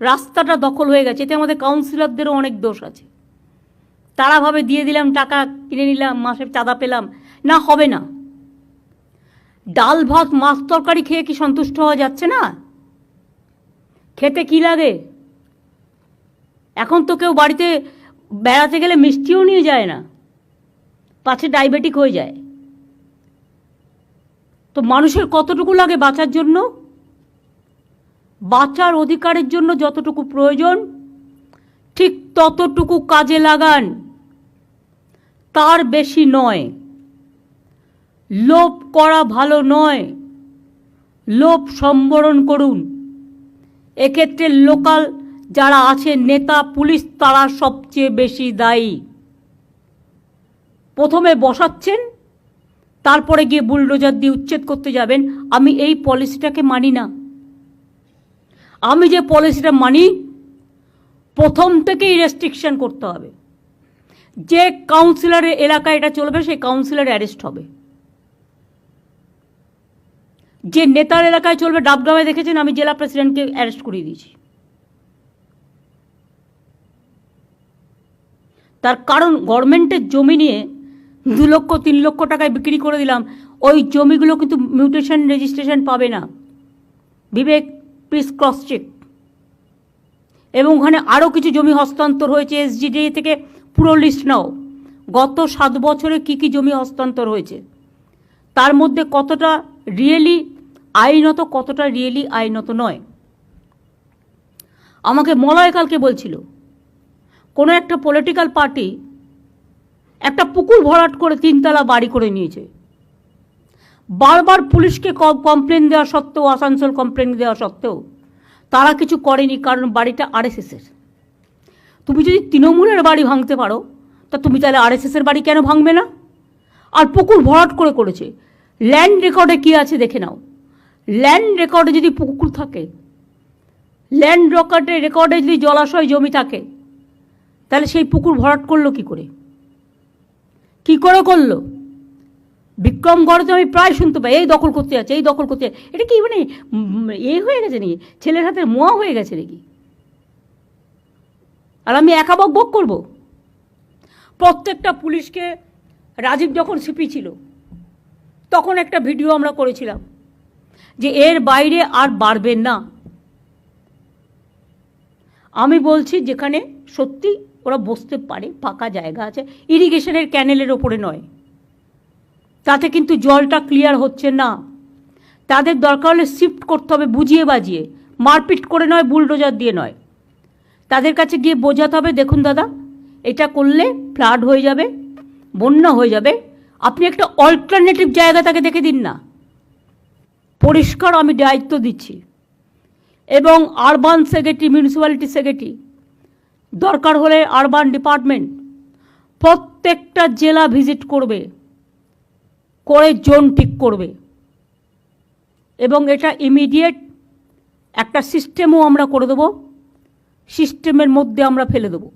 রাস্তাটা দখল হয়ে গেছে। এতে আমাদের কাউন্সিলরদেরও অনেক দোষ আছে। তারা ভাবে দিয়ে দিলাম, টাকা কিনে নিলাম মাসে চাঁদা পেলাম। না, হবে না। ডাল, ভাত, মাছ তরকারি খেয়ে কি সন্তুষ্ট হওয়া যাচ্ছে না? খেতে কি লাগে? এখন তো কেউ বাড়িতে বেড়াতে গেলে মিষ্টিও নিয়ে যায় না। পাছে ডায়াবেটিক হয়ে যায়। তো মানুষের কতটুকু লাগে বাঁচার জন্য? বাঁচার অধিকারের জন্য যতটুকু প্রয়োজন, ঠিক ততটুকু কাজে লাগান। তার বেশি নয়। লোভ করা ভালো নয়। লোভ সম্বরণ করুন। এক্ষেত্রে লোকাল যারা আছে, নেতা, পুলিশ, তারা সবচেয়ে বেশি দায়ী। প্রথমে বসাচ্ছেন, তারপরে গিয়ে বুলডোজার দিয়ে উচ্ছেদ করতে যাবেন। আমি এই পলিসিটাকে মানি না। আমি যে পলিসিটা মানি, প্রথম থেকেই রেস্ট্রিকশন করতে হবে। যে কাউন্সিলরের এলাকায় এটা চলবে, সেই কাউন্সিলর অ্যারেস্ট হবে। যে নেতার এলাকায় চলবে ডাবগ্রামে দেখেছেন, আমি জেলা প্রেসিডেন্টকে অ্যারেস্ট করিয়ে দিয়েছি। তার কারণ গভর্নমেন্টের জমি নিয়ে দু লক্ষ, তিন লক্ষ টাকায় বিক্রি করে দিলাম। ওই জমিগুলো কিন্তু মিউটেশন রেজিস্ট্রেশন পাবে না। বিবেক প্লিজ ক্রস চেক এবং ওখানে আরও কিছু জমি হস্তান্তর হয়েছে এসজিডি থেকে পুরো লিস্ট নাও। গত সাত বছরে কি কি জমি হস্তান্তর হয়েছে? তার মধ্যে কতটা রিয়েলি আইনত, কতটা রিয়েলি আইনত নয়। আমাকে মলয় কালকে বলছিল, কোনো একটা পলিটিক্যাল পার্টি একটা পুকুর ভরাট করে তিনতলা বাড়ি করে নিয়েছে। বারবার পুলিশকে কমপ্লেন দেওয়া সত্ত্বেও, আসানসোল কমপ্লেন দেওয়া সত্ত্বেও তারা কিছু করেনি, কারণ বাড়িটা আরএসএসের তুমি যদি তৃণমূলের বাড়ি ভাঙতে পারো, তা তুমি তাহলে আরএসএসের বাড়ি কেন ভাঙবে না? আর পুকুর ভরাট করে করেছে। ল্যান্ড রেকর্ডে কি আছে দেখে নাও। ল্যান্ড রেকর্ডে যদি পুকুর থাকে ল্যান্ড রেকর্ডে রেকর্ডে যদি জলাশয়, জমি থাকে, তাহলে সেই পুকুর ভরাট করল কি করে? কি করে করল? বিক্রমগড়ে তো আমি প্রায় শুনতে পাই, এই দখল করতে যাচ্ছে, এই দখল করতে যাচ্ছে। এটা কি মানে এ হয়ে গেছে নাকি? ছেলের হাতের মোয়া হয়ে গেছে নাকি? আর আমি একা বক বক করব? প্রত্যেকটা পুলিশকে রাজীব যখন সিপি ছিল, তখন একটা ভিডিও আমরা করেছিলাম যে এর বাইরে আর বাড়বেন না। আমি বলছি যেখানে সত্যি ওরা বসতে পারে, ফাঁকা জায়গা আছে, ইরিগেশনের ক্যানেলের ওপরে নয়। তাতে কিন্তু জলটা ক্লিয়ার হচ্ছে না। তাদের দরকার হলে শিফট করতে হবে বুঝিয়ে বাজিয়ে। মারপিট করে নয় বুলডোজার দিয়ে নয়। তাদের কাছে গিয়ে বোঝাতে হবে, দেখুন দাদা, এটা করলে ফ্লাড হয়ে যাবে, বন্যা হয়ে যাবে। আপনি একটা অল্টারনেটিভ জায়গা তাকে দেখে দিন না। পরিষ্কার আমি দায়িত্ব দিচ্ছি। এবং আরবান সেক্রেটারি মিউনিসিপ্যালিটি সেক্রেটারি দরকার হলে আরবান ডিপার্টমেন্ট প্রত্যেকটা জেলা ভিজিট করবে। করে জোন ঠিক করবে। এবং এটা ইমিডিয়েট একটা সিস্টেমও আমরা করে দেবো। সিস্টেমের মধ্যে আমরা ফেলে দেবো।